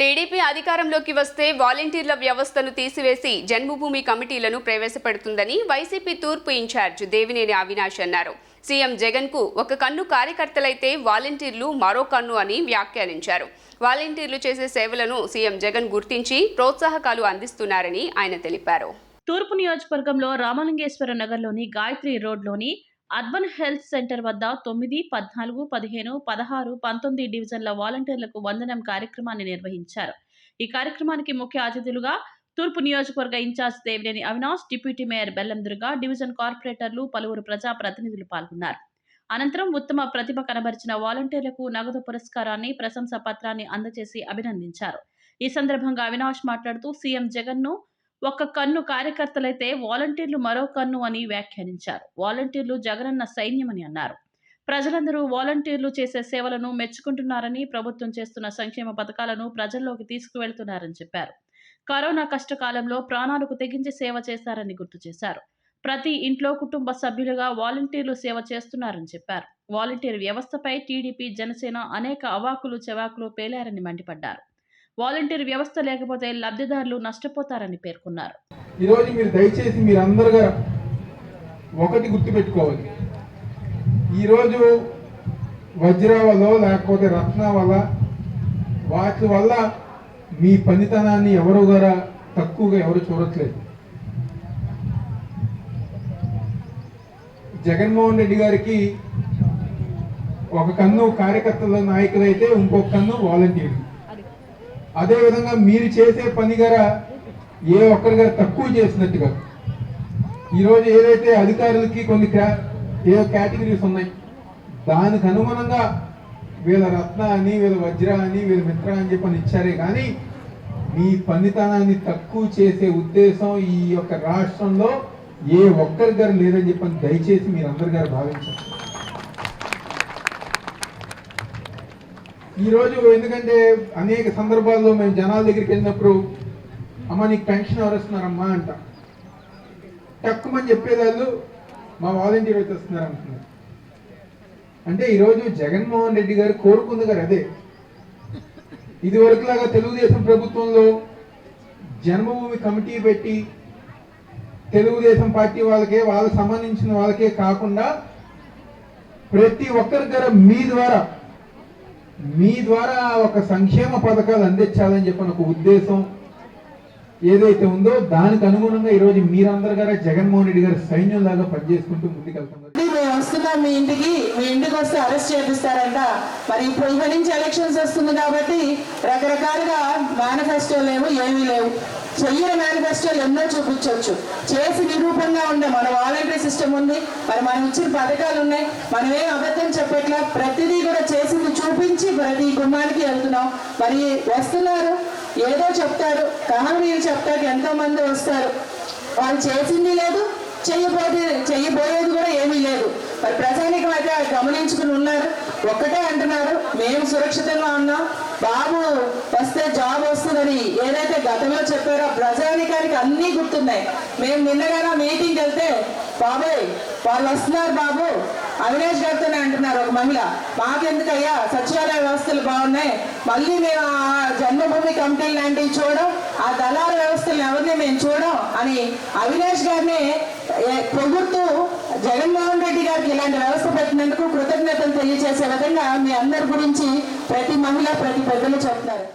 TDP అధికారంలోకి వస్తే వాలంటీర్ల వ్యవస్థను తీసివేసి జన్మభూమి కమిటీలను ప్రవేశపెడుతుందని వైసీపీ తూర్పు ఇన్ఛార్జ్ దేవినేని అవినాష్ అన్నారు. సీఎం జగన్కు ఒక కన్ను కార్యకర్తలైతే వాలంటీర్లు మరో కన్ను అని వ్యాఖ్యానించారు. వాలంటీర్లు చేసే సేవలను సీఎం జగన్ గుర్తించి ప్రోత్సాహకాలు అందిస్తున్నారని ఆయన తెలిపారు. తూర్పు నియోజకవర్గంలో రామలింగేశ్వర నగర్లోని గాయత్రి రోడ్లోని అర్బన్ హెల్త్ సెంటర్ వద్ద తొమ్మిది పద్నాలుగు పదిహేను పదహారు పంతొమ్మిది డివిజన్ల వాలంటీర్లకు వందనం కార్యక్రమాన్ని నిర్వహించారు. ఈ కార్యక్రమానికి ముఖ్య అతిథులుగా తూర్పు నియోజకవర్గ incharge Devineni Avinash deputy mayor Bellam Durga division కార్పొరేటర్లు పలువురు ప్రజా ప్రతినిధులు పాల్గొన్నారు. అనంతరం ఉత్తమ ప్రతిభ కనబరిచిన వాలంటీర్లకు నగదు పురస్కారాన్ని ప్రశంసా పత్రాన్ని అందజేసి అభినందించారు. ఈ సందర్భంగా అవినాష్ మాట్లాడుతూ సీఎం జగన్ను ఒక్క కన్ను కార్యకర్తలైతే వాలంటీర్లు మరో కన్ను అని వ్యాఖ్యానించారు. వాలంటీర్లు జగనన్న సైన్యమని అన్నారు. ప్రజలందరూ వాలంటీర్లు చేసే సేవలను మెచ్చుకుంటున్నారని ప్రభుత్వం చేస్తున్న సంక్షేమ పథకాలను ప్రజల్లోకి తీసుకువెళ్తున్నారని చెప్పారు. కరోనా కష్టకాలంలో ప్రాణాలకు తెగించి సేవ చేశారని గుర్తు చేశారు. ప్రతి ఇంట్లో కుటుంబ సభ్యులుగా వాలంటీర్లు సేవ చేస్తున్నారని చెప్పారు. వాలంటీర్ వ్యవస్థపై టీడీపీ జనసేన అనేక అవాకులు చెవాకులు పేలారని మండిపడ్డారు. వాలంటీర్ వ్యవస్థ లేకపోతే లబ్ధిదారులు నష్టపోతారని పేర్కొన్నారు. ఈరోజు మీరు దయచేసి మీరందరుగా ఒకటి గుర్తుపెట్టుకోవాలి. ఈరోజు వజ్రావలో లేకపోతే రత్న వల్ల వాటి వల్ల మీ పనితనాన్ని ఎవరు కూడా తక్కువగా ఎవరు చూడట్లేదు. జగన్మోహన్ రెడ్డి గారికి ఒక కన్ను కార్యకర్తల నాయకులైతే ఇంకొక కన్ను వాలంటీర్లు. అదేవిధంగా మీరు చేసే పని గారా ఏ ఒక్కరి గారు తక్కువ చేసినట్టుగా. ఈరోజు ఏదైతే అధికారులకి కొన్ని క్యా- ఏ కేటగిరీస్ ఉన్నాయి దానికి అనుగుణంగా వీళ్ళ రత్న అని వీళ్ళ వజ్ర అని వీళ్ళ మిత్ర అని చెప్పని ఇచ్చారే కానీ మీ పనితనాన్ని తక్కువ చేసే ఉద్దేశం ఈ యొక్క రాష్ట్రంలో ఏ ఒక్కరి గారు లేదని చెప్పని దయచేసి మీరు అందరి గారు భావించండి. ఈరోజు ఎందుకంటే అనేక సందర్భాల్లో మేము జనాల దగ్గరికి వెళ్ళినప్పుడు అమ్మ నీకు పెన్షన్ ఎవరుస్తున్నారమ్మా అంట. తక్కువని చెప్పేదాళ్ళు మా వాలంటీర్ అయితే వస్తున్నారు అంటున్నారు. అంటే ఈరోజు జగన్మోహన్ రెడ్డి గారు కోరుకుంది గారు అదే. ఇదివరకులాగా తెలుగుదేశం ప్రభుత్వంలో జన్మభూమి కమిటీ పెట్టి తెలుగుదేశం పార్టీ వాళ్ళకే వాళ్ళకి సంబంధించిన వాళ్ళకే కాకుండా ప్రతి ఒక్కరి దగ్గర మీ ద్వారా మీ ద్వారా ఒక సంక్షేమ పథకాలు అందించాలని చెప్పిన ఒక ఉద్దేశం ఏదైతే ఉందో దానికి అనుగుణంగా ఈరోజు మీరందరు గారు జగన్మోహన్ రెడ్డి గారు సైన్యం లాగా పనిచేసుకుంటూ ముందుకెళ్తున్నారు. మేము వస్తున్నాం మీ ఇంటికి మీ ఇంటికి వస్తే అరెస్ట్ చేపిస్తారంట. మరి ఇప్పుడు ఇక నుంచి ఎలక్షన్స్ వస్తుంది కాబట్టి రకరకాలుగా మేనిఫెస్టో లేవు ఏమీ లేవు. చెయ్యని మేనిఫెస్టోలు ఎన్నో చూపించవచ్చు చేసి నిరూపంగా ఉండే మన వాలంటరీ సిస్టమ్ ఉంది. మరి మనం ఇచ్చిన పథకాలు ఉన్నాయి. మనం ఏం అబద్ధం చెప్పట్లా? ప్రతిదీ కూడా చేసింది చూపించి ప్రతి గుమ్మానికి వెళ్తున్నాం. మరి వస్తున్నారు. ఏదో చెప్తారు. కహానీలు చెప్తారు. ఎంతో మంది వస్తారు. వాళ్ళు చేసింది లేదు. చెయ్యబోతే చెయ్యబోయేది కూడా ఏమీ లేదు. మరి ప్రజానికి అయితే గమనించుకుని ఉన్నారు. ఒక్కటే అంటున్నారు. మేము సురక్షితంగా ఉన్నాం. బాబు వస్తే జాబ్ వస్తుందని ఏదైతే గతంలో చెప్పారో ప్రజానికానికి అన్నీ గుర్తున్నాయి. మేము నిన్నగానే మీటింగ్ వెళ్తే బాబాయ్ వాళ్ళు వస్తున్నారు బాబు. అవినాష్ గారితోనే అంటున్నారు ఒక మహిళ. మాకెందుకయ్యా సచివాలయ వ్యవస్థలు బాగున్నాయి. మళ్ళీ మేము ఆ జన్మభూమి కంపెనీ లాంటివి చూడడం ఆ దళాల వ్యవస్థలు ఎవరిని మేము చూడం అని అవినాష్ గారిని పొగుడుతూ గారికి ఇలాంటి వ్యవస్థ పెట్టినందుకు కృతజ్ఞతలు తెలియజేసే విధంగా మీ అందరి గురించి ప్రతి మహిళ ప్రతి పెద్దలు చెప్తున్నారు.